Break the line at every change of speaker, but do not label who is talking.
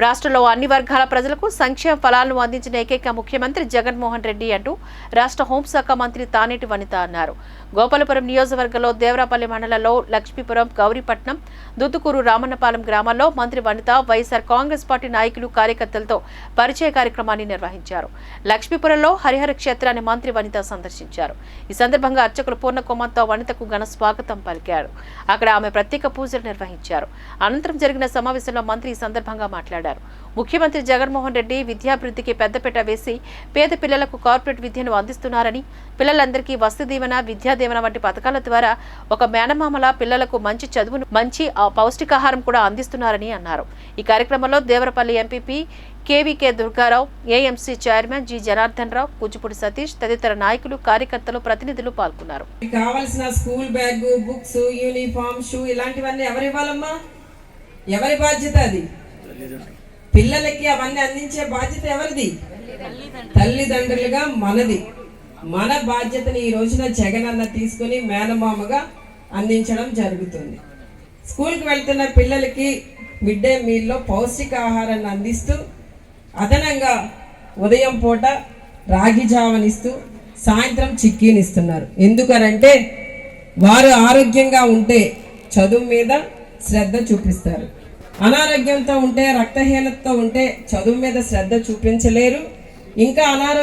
రాష్ట్రంలో అన్ని వర్గాల ప్రజలకు సంక్షేమ ఫలాలను అందించిన ఏకైక ముఖ్యమంత్రి జగన్మోహన్ రెడ్డి అంటూ రాష్ట్ర హోంశాఖ మంత్రి తానేటి వనిత అన్నారు. గోపాలపురం నియోజకవర్గంలో దేవరాపల్లి మండలంలో లక్ష్మీపురం గౌరీపట్నం దుద్దుకూరు రామన్నపాలెం గ్రామాల్లో మంత్రి వనిత వైఎస్ఆర్ కాంగ్రెస్ పార్టీ నాయకులు కార్యకర్తలతో పరిచయ కార్యక్రమాన్ని నిర్వహించారు. లక్ష్మీపురంలో హరిహర క్షేత్రాన్ని మంత్రి వనిత సందర్శించారు. ఈ సందర్భంగా అర్చకులు పూర్ణకుమార్తో వనితకు ఘన స్వాగతం పలికారు. అక్కడ ఆమె ప్రత్యేక పూజలు నిర్వహించారు. అనంతరం జరిగిన సమావేశంలో మంత్రి ఈ సందర్భంగా మాట్లాడారు. ముఖ్యమంత్రి జగన్మోహన్ రెడ్డి విద్యాభివృద్ధికి పెద్దపీట వేసి పేద పిల్లలకు కార్పొరేట్ విద్యను అందిస్తున్నారని పిల్లలందరికీ వసతి దీవెన విద్యా దీవెన వంటి పథకాల ద్వారా ఒక మేనమామల పిల్లలకు మంచి చదువును మంచి పౌష్టికాహారం కూడా అందిస్తున్నారని అన్నారు. ఈ కార్యక్రమంలో Devarapalli MPP KVK Durgarao AMC chairman G Janardhan Rao Kuchipudi Satish తదితర నాయకులు కార్యకర్తలు ప్రతినిధులు పాల్గొన్నారు.
కావాల్సిన school bag books uniform shoe ఇలాంటివన్నీ ఎవరు ఇవ్వాలమ్మా ఎవరి బాధ్యత అది? పిల్లలకి అవన్నీ అందించే బాధ్యత ఎవరిది? తల్లిదండ్రులుగా మనది. మన బాధ్యతని ఈ రోజున జగన్ అన్న తీసుకుని మేనమామగా అందించడం జరుగుతుంది. స్కూల్కి వెళ్తున్న పిల్లలకి మిడ్ డే మీల్లో పౌష్టికాహారాన్ని అందిస్తూ అదనంగా ఉదయం పూట రాగి జావనిస్తూ సాయంత్రం చిక్కీనిస్తున్నారు. ఎందుకనంటే వారు ఆరోగ్యంగా ఉంటే చదువు మీద శ్రద్ధ చూపిస్తారు. అనారోగ్యంతో ఉంటే రక్తహీనతతో ఉంటే చదువు మీద శ్రద్ధ చూపించలేరు. ఇంకా అనారోగ్యం